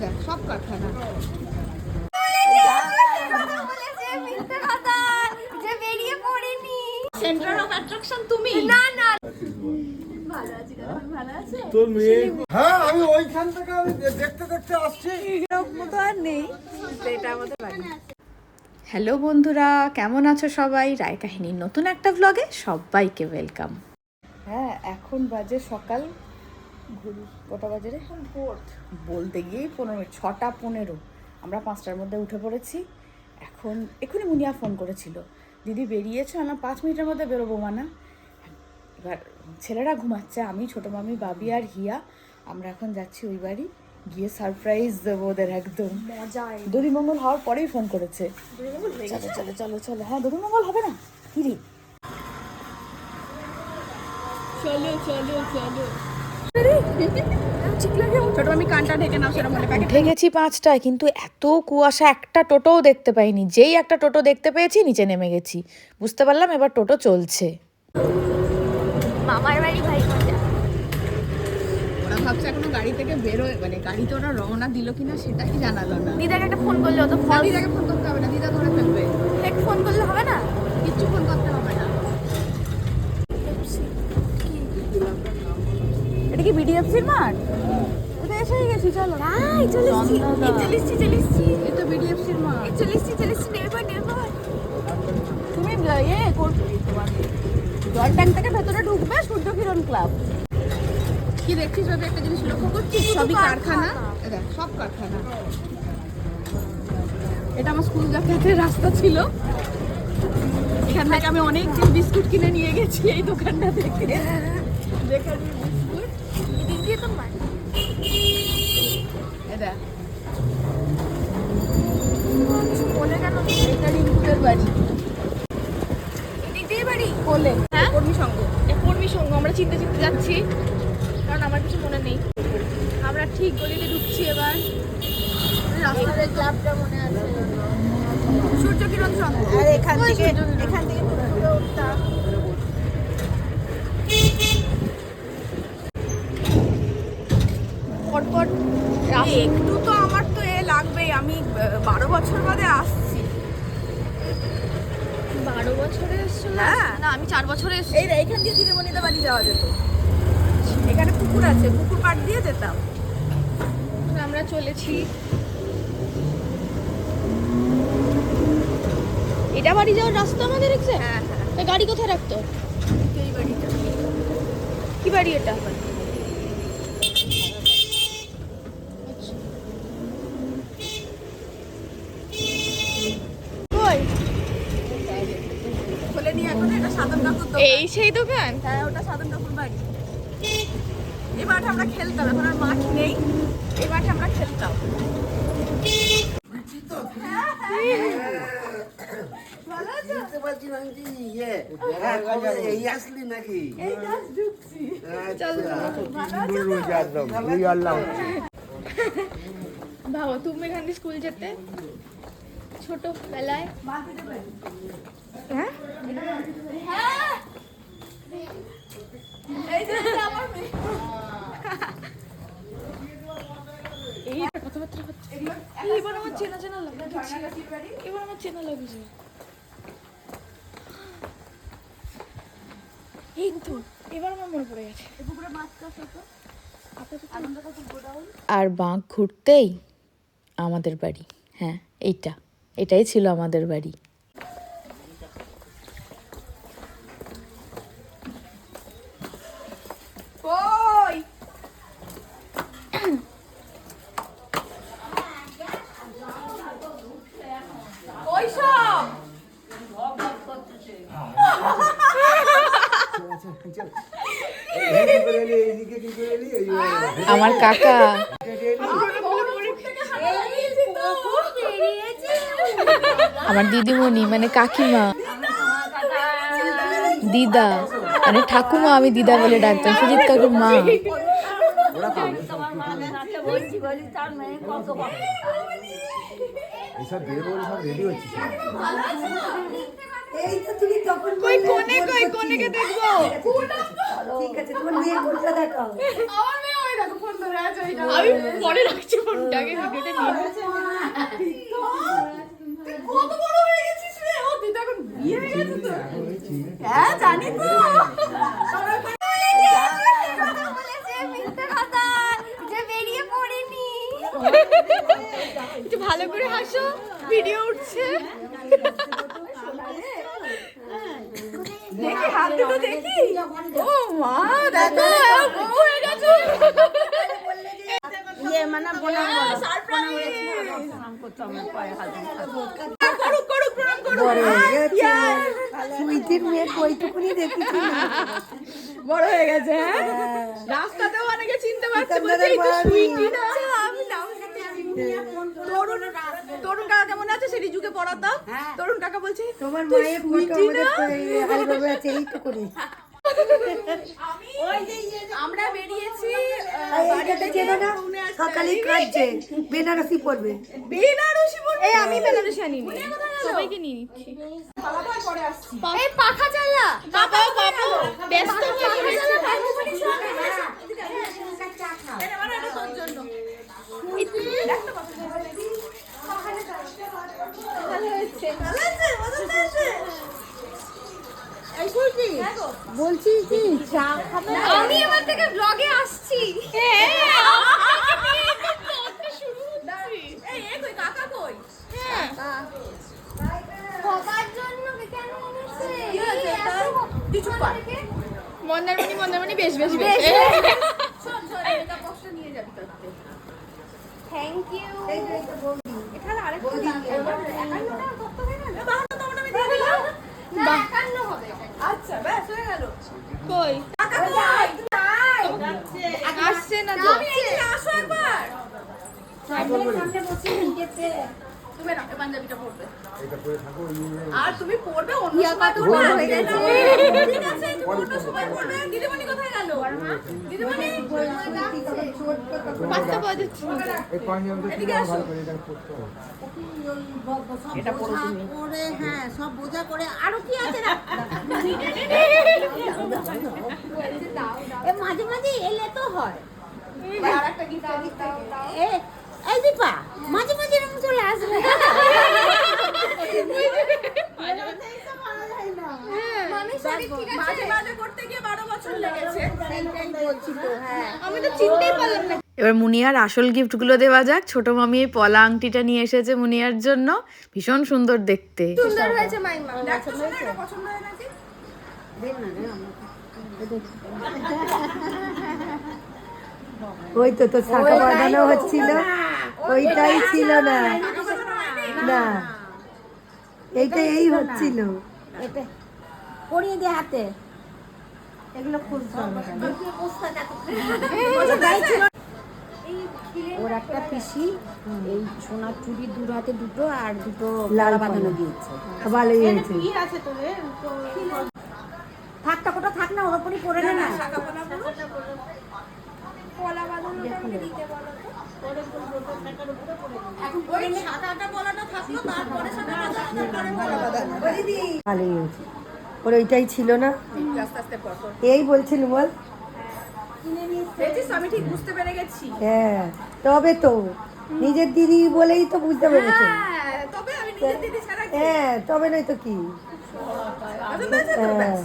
দেখ সব কারখানা সেন্টার অফ অ্যাট্রাকশন তুমি? না না। তোর মেয়ে। হ্যাঁ আমি ওইখান থেকে আমি দেখতে দেখতে আসছি। মতো আর নেই এটা আমাদের বাড়ি হ্যালো বন্ধুরা কেমন আছো সবাই? রায় কাহিনীর নতুন একটা ব্লগে সবাইকে ওয়েলকাম হ্যাঁ এখন বাজে সকাল কটা বাজে রে? বলতে গিয়েই পনেরো মিনিট ছটা পনেরো। আমরা পাঁচটার মধ্যে উঠে পড়েছি। এখন এক্ষুনি মুনিয়া ফোন করেছিল। দিদি বেরিয়েছো? আমার পাঁচ মিনিটের মধ্যে বেরোবো মানা। এবার ছেলেরা ঘুমাচ্ছে আমি ছোটো মামি বাবি আর হিয়া। আমরা এখন যাচ্ছি ওই বাড়ি। গিয়ে সারপ্রাইজ দেবো ওদের একদম। মজায় দধিমঙ্গল হওয়ার পরেই ফোন করেছে। চলো চলো চলো চলো। হ্যাঁ দধিমঙ্গল হবে না? কি রে? চলো চলো চলো। ছোট কানটা ঢেকে নাও উঠে গেছি পাঁচটায় কিন্তু এত কুয়াশা একটা টোটোও দেখতে পাইনি। যেই একটা টোটো দেখতে পেয়েছি নিচে নেমে গেছি। বুঝতে পারলাম এবার টোটো চলছে। মামার বাড়ি ভাই ওরা ভাবছে এখনও গাড়ি থেকে বেরোয় মানে গাড়িতে ওরা রওনা দিল কিনা সেটাই জানালো না। দিদাকে একটা ফোন করলে তো ফোন দিদাকে ফোন করতে হবে না দিদা ধরে ফেলবে। ফোন করলে হবে না? কিচ্ছু ফোন করতে হবে না। এটা মাঠ এসে গেছি? চলো। ভাই চলে এসছি। চলে এসছি চলে এসছি। এই তো বিডিএফসির মাঠ চলে এসছি চলে এসছি নেবার নেবার তুমি ইয়ে করবে তোমার। জল ট্যাঙ্ক থেকে ভেতরে ঢুকবে সূর্য কিরণ ক্লাব কি দেখছিস ভাবে? একটা জিনিস লক্ষ্য করছিস? সবই কারখানা। সব কারখানা। এটা আমার স্কুল যাতায়াতের রাস্তা ছিল। এখান থেকে আমি অনেক দিন বিস্কুট কিনে নিয়ে গেছি এই দোকানটা থেকে বেকারি বিস্কুট এদিক দিয়ে তো মার এ দেখ। বলে কেন এটা রিঙ্কুদের বাড়ি? কোলে হ্যাঁ? কর্মী সঙ্গ। কর্মী সঙ্গ আমরা চিনতে চিনতে যাচ্ছি। কারণ আমার কিছু মনে নেই। আমরা ঠিক গলিতে ঢুকছি এবার। রাস্তার ক্লাবটা মনে আছে। সূর্য কিরণ সঙ্গ। আর এখান থেকে এখান থেকে উঠতাম পরপর একটু তো আমার তো এ লাগবেই আমি বারো বছর বাদে আসছি। বারো বছরে এসছো না? হ্যাঁ। না আমি চার বছরে এসছি। এই রে এখান দিয়ে দিদিমণিতে বাড়ি যাওয়া যেত। এখানে পুকুর আছে পুকুর পাড় দিয়ে যেতাম। আমরা চলেছি। এটা বাড়ি যাওয়ার রাস্তা আমাদের হ্যাঁ হ্যাঁ। গাড়ি কোথায় রাখতো? এই বাড়িটা। কি বাড়ি এটা কই খোলে নিয়ে এখন এটা সাধন কাকুর দোকান। এই সেই দোকান? হ্যাঁ ওটা সাধন কাকুর বাড়ি। এই মাঠে আমরা খেলতাম এখন আর মাঠ নেই। এই মাঠে আমরা খেলতাম। হ্যাঁ। ভাবো তুমি এখান স্কুল যেতে? ছোট বেলায় হ্যাঁ। আর বাঁক ঘুরতেই আমাদের বাড়ি। হ্যাঁ এইটা। এটাই ছিল আমাদের বাড়ি কই কই সব কি করে এলি এইদিকে কি করে এলি এই আমার কাকা আমার দিদিমণি মানে কাকিমা দিদা মানে ঠাকুমা আমি দিদা বলে ডাকতাম সুজিত কাকুর মা। এইসব বেরোবো সব রেডি হচ্ছে কই কোনে কই কোনেকে দেখব? ঠিক আছে তোমার মেয়ে কোনটা দেখাও। আমার মেয়ে ওই দেখো ফোন আমি পরে রাখছি ফোনটাকে ভিডিওটা নিয়ে কত বড় হয়ে গেছিস রে ও তুই তো এখন বিয়ে হয়ে গেছে তো হ্যাঁ জানি তো একটু ভালো করে হাসো ভিডিও উঠছে দেখি হাত দুটো দেখি ও মা দেখো বউ হয়ে গেছে ইয়ে মানে বোনা বলো করুক করুক প্রণাম করুক অনেকে চিনতে পারছে তরুণ কাকা কেমন আছে সেটি যুগে পড়াতাম তরুণ কাকা বলছে তোমার মায়ের সুইটি এইটুকুনি। আমরা বেরিয়েছি না? সকালে কাটছে বেনারসি পড়বে বেনারসি পড়বে এই আমি বেনারসি আনিনি। সবাইকে নিয়ে নিচ্ছি। আবার পরে আসছি। এই পাখা চালা। বাবা বাবা ব্যস্ত হয়ে পড়েছে এবার এটা তোর জন্য। বলছি কি চা খাবে? আমি এবার থেকে ব্লগে আসছি। মন্দারমণি মন্দারমণি বেশ বেশ বেশ। এটা থ্যাংক ইউ এখানে আরেকটা লাগে একান্নটা কত হয়ে গেল বাহান্ন তখন আমি দিয়ে দিলাম না একান্ন হবে আচ্ছা ব্যাস হয়ে গেল কই? কাকা কই? আসছে না আসো একবার। সামনে বসে নিচেতে তুমি না পাঞ্জাবিটা পরবে এটা পরে থাকো আর তুমি পরবে অন্য সময় তো না হয়ে গেছে ঠিক আছে তুমি অন্য সময় পরবে দিদিমণি কোথায় গেল? দিদিমণি? পাঁচটা বাজাচ্ছে এই পাঞ্জাবিটা এদিকে ভালো করে এটা করতে হবে? এটা পড়ো তুমি। করে হ্যাঁ সব বোঝা করে। আরও কি আছে না? এ মাঝে মাঝে এলে তো হয়। এ এই দীপা মাঝে মাঝে এরকম চলে আসবে। মামি শরীর ঠিক আছে। মাঝে মাঝে করতে গিয়ে বারো বছর লেগেছে। বলছি তো হ্যাঁ আমি তো চিনতেই পারলাম না। এবার মুনিয়ার আসল গিফটগুলো দেওয়া যাক। ছোট মামি এই পলা আংটিটা নিয়ে এসেছে মুনিয়ার জন্য। ভীষণ সুন্দর দেখতে। সুন্দর হয়েছে মাইমা। পছন্দ হয় নাকি। ওই তো তোর শাখা বাঁধানো হচ্ছিল। ওইটাই ছিল না না। এইটা এই হচ্ছিল। এটা পরিয়ে দে হাতে। এগুলো ওর একটা পিসি এই সোনার চুড়ি দু হাতে দুটো আর দুটো লাল বাঁধানো দিয়েছে। ভালোই হয়েছে। থাকটা কোটা থাক না ওর উপরই পরে না কলা আমাকে দিতে বলো বাঁধানো ওর ওইটাই ছিল না? এই বলছিল বল। আমি ঠিক বুঝতে পেরে গেছি। হ্যাঁ তবে তো নিজের দিদি বলেই তো বুঝতে পেরেছে। হ্যাঁ তবে আমি নিজের দিদি ছাড়া কি? হ্যাঁ তবে নয় তো কি? তো হ্যাঁ।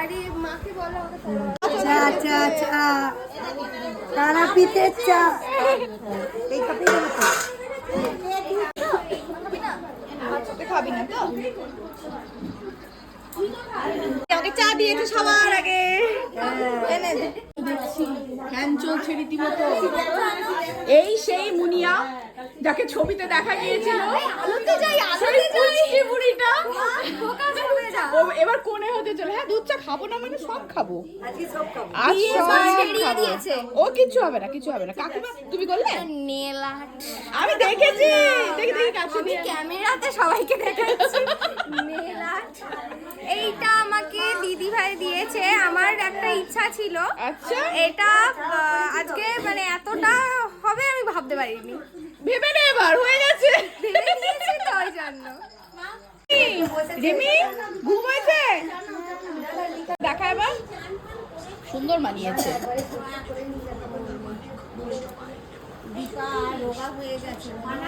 আরে মাকে বলো। চা চা চা। তারাপীঠের চা। এই কাপে খাবি না তো? আমাকে চা দিয়েছে সবার আগে। ফ্যান চলছে রীতিমতো। এই সেই মুনিয়া যাকে ছবিতে দেখা গিয়েছিল। আলোতে যাই আলোতে সেই যাই। পুচকি বুড়িটা। ফোকাস হয়ে যা ও এবার কোণে হতে চলে। হ্যাঁ দুধ চা খাব না মানে সব খাব। ও কিচ্ছু হবে না কিছু হবে না। কাকিমা তুমি করলে? আমি দেখেছি। দেখি দেখি কাছে ক্যামেরাতে সবাইকে দেখাচ্ছি। দিয়েছে আমার একটা ইচ্ছা ছিল। আচ্ছা। এটা আজকে মানে এতটা হবে আমি ভাবতে পারিনি। ভেবে নে এবার হয়ে গেছে। ভেবে নিয়েছি তো ওই জন্য। রিমি ঘুম হয়েছে? দেখা এবার। সুন্দর মানিয়েছে।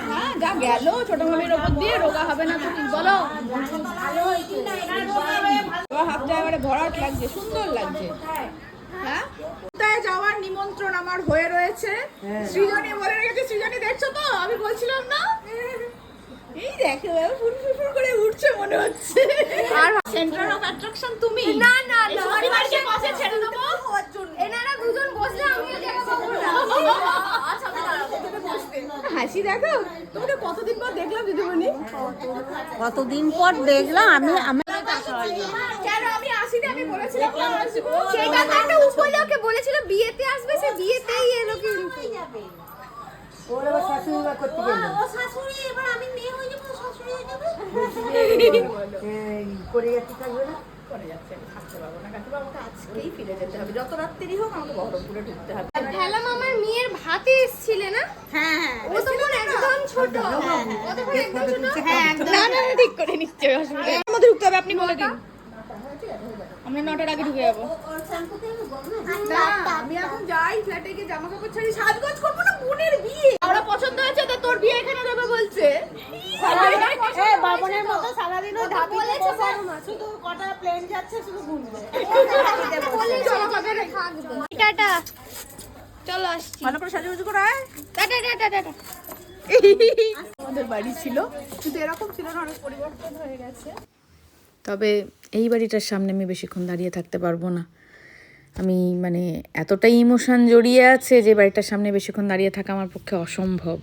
হ্যাঁ যা গেল ছোট মামির ওপর দিয়ে রোগা হবে না তো ঠিক বলো। হাতটা এবারে ভরাট লাগছে সুন্দর লাগছে। হ্যাঁ? কোথায় যাওয়ার নিমন্ত্রণ আমার হয়ে রয়েছে? সৃজনী বলে রেখেছে সৃজনী দেখছ তো? আমি বলছিলাম না? এই দেখো ফুর ফুর করে উঠছে মনে হচ্ছে। আর সেন্টার অফ অ্যাট্রাকশন তুমি? না না না। পরিবারকে পাশে ছেড়ে দেবো। এনারা দুজন বসলে আমি হাসি দেখো। তোমাকে কতদিন পর দেখলাম দিদিমণি? কতদিন পর দেখলাম আমি আমি আমি আসিনি? আমি বলেছিলাম সেটা তো উপলক্ষে বলেছিল বিয়েতে আসবে সে বিয়েতেই এলো কিন্তু। ওর আবার শাশুড়ি মা করতে গেল। শাশুড়ি এবার আমি মেয়ে হয়ে যাব শাশুড়ি হয়ে যাবে? করে যাচ্ছি থাকবে না? করে যাচ্ছে আমি থাকতে পারব না। কাকিমা আমাকে আজকেই ফিরে যেতে হবে। যত হোক আমাকে বহরমপুরে ঢুকতে হবে। ভেলা মামার মেয়ের ভাতে এসেছিলে না? হ্যাঁ ও তখন একদম ছোট। হ্যাঁ একদম ছোট। হ্যাঁ একদম। না না না, ঠিক করে নিশ্চয়ই অসুবিধা ঢুকতে হবে আপনি বলে দিন। আমরা নটার আগে ঢুকে যাব। আমি এখন যাই ফ্ল্যাটে গিয়ে জামা কাপড় ছাড়ি সাজগোজ করব না বোনের বিয়ে। আমরা পছন্দ হয়েছে তো তোর বিয়ে এখানে দেবে বলছে। বাবনের মতো সারাদিন ধাপি বসে শুধু কটা প্লেন যাচ্ছে শুধু ঘুরবে। টাটা। চলো আসছি। ভালো করে সাজুগুজু করে টাটা টাটা টাটা। আমাদের বাড়ি ছিল কিন্তু এরকম ছিল না অনেক পরিবর্তন হয়ে গেছে। তবে এই বাড়িটার সামনে আমি বেশিক্ষণ দাঁড়িয়ে থাকতে পারব না আমি মানে এতটাই ইমোশান জড়িয়ে আছে যে বাড়িটার সামনে বেশিক্ষণ দাঁড়িয়ে থাকা আমার পক্ষে অসম্ভব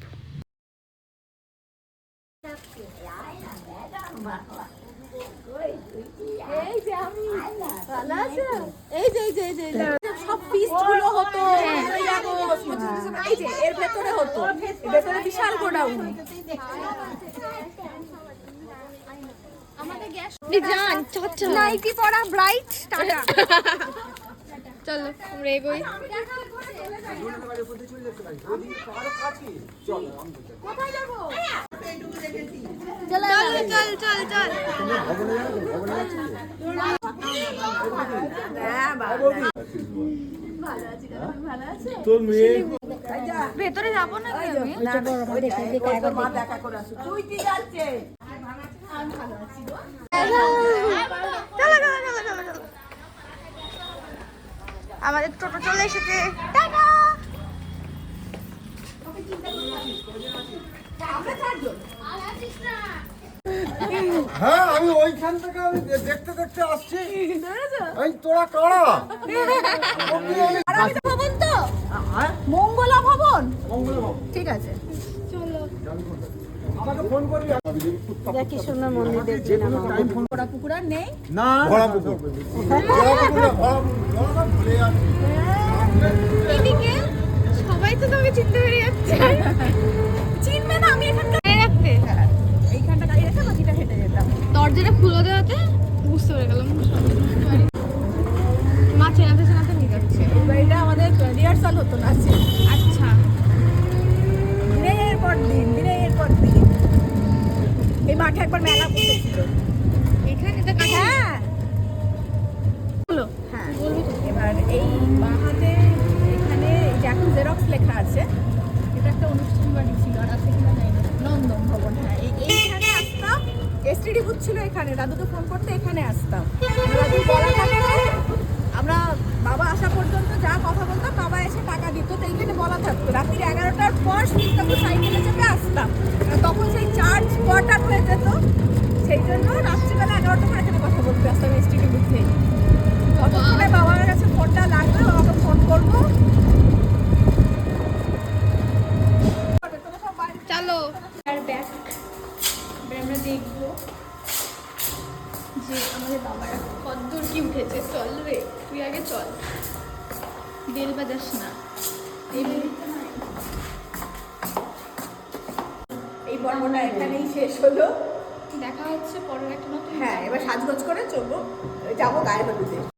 বিশাল গোডাউন আমাদের গ্যাস জান চাচা নাইটি পরা ব্রাইট টাটা চলো আমরা এগোই চল চল চল চল তোর মেয়ে ভেতরে যাব না তুই কি যাচ্ছে চলো চলো চলো চলো চলো আমাদের টোটো চলে এসেছে। হ্যাঁ আমি ওইখান থেকে আমি দেখতে দেখতে আসছি। এই তোরা কারা? ভবন তো মঙ্গলা ভবন? ঠিক আছে। আমাকে দেখি সোনার মন্দির দেখবি না পুকুর আর নেই সবাই তো তোমাকে চিনতে পেরে যাচ্ছে চিনবে না আমি এখানকার মনে রাখতে হ্যাঁ, এইখানটা গাড়ি রেখে বাকিটা হেঁটে যেতাম দরজাটা খুলে দেওয়াতে বুঝতে পেরে গেলাম মা চেনাতে চেনাতে নিয়ে যাচ্ছে এই বাড়িটা আমাদের রিহার্সাল হতো নাচে আচ্ছা দিনের পর দিন দিনের পর দিন এই মাঠে একবার মেলা বসেছিল এখানে তো কাছে হ্যাঁ হলো হ্যাঁ এবার এই বাহাতে এখানে এই যে এখন জেরক্স লেখা আছে এটা একটা অনুষ্ঠান বাড়ি ছিল আর নন্দন ভবন হ্যাঁ এইখানে আসতাম। এসটিডি বুথ ছিল এখানে দাদুকে ফোন করতে এখানে আসতাম। দাদু বলা থাকতো আমরা বাবা আসা পর্যন্ত যা কথা বলতাম বাবা এসে টাকা দিত তো এইখানে বলা থাকতো। রাত্রি এগারোটার পর শীতকালে সাইকেলে চেপে আসতাম। তখন সেই চার্জ কোয়ার্টার হয়ে যেত। সেই জন্য রাত্রিবেলা এগারোটা পর এখানে কথা বলতে আসতাম এসটিডি বুথে ততক্ষণে বাবার কাছে ফোনটা লাগবে বাবাকে ফোন করব।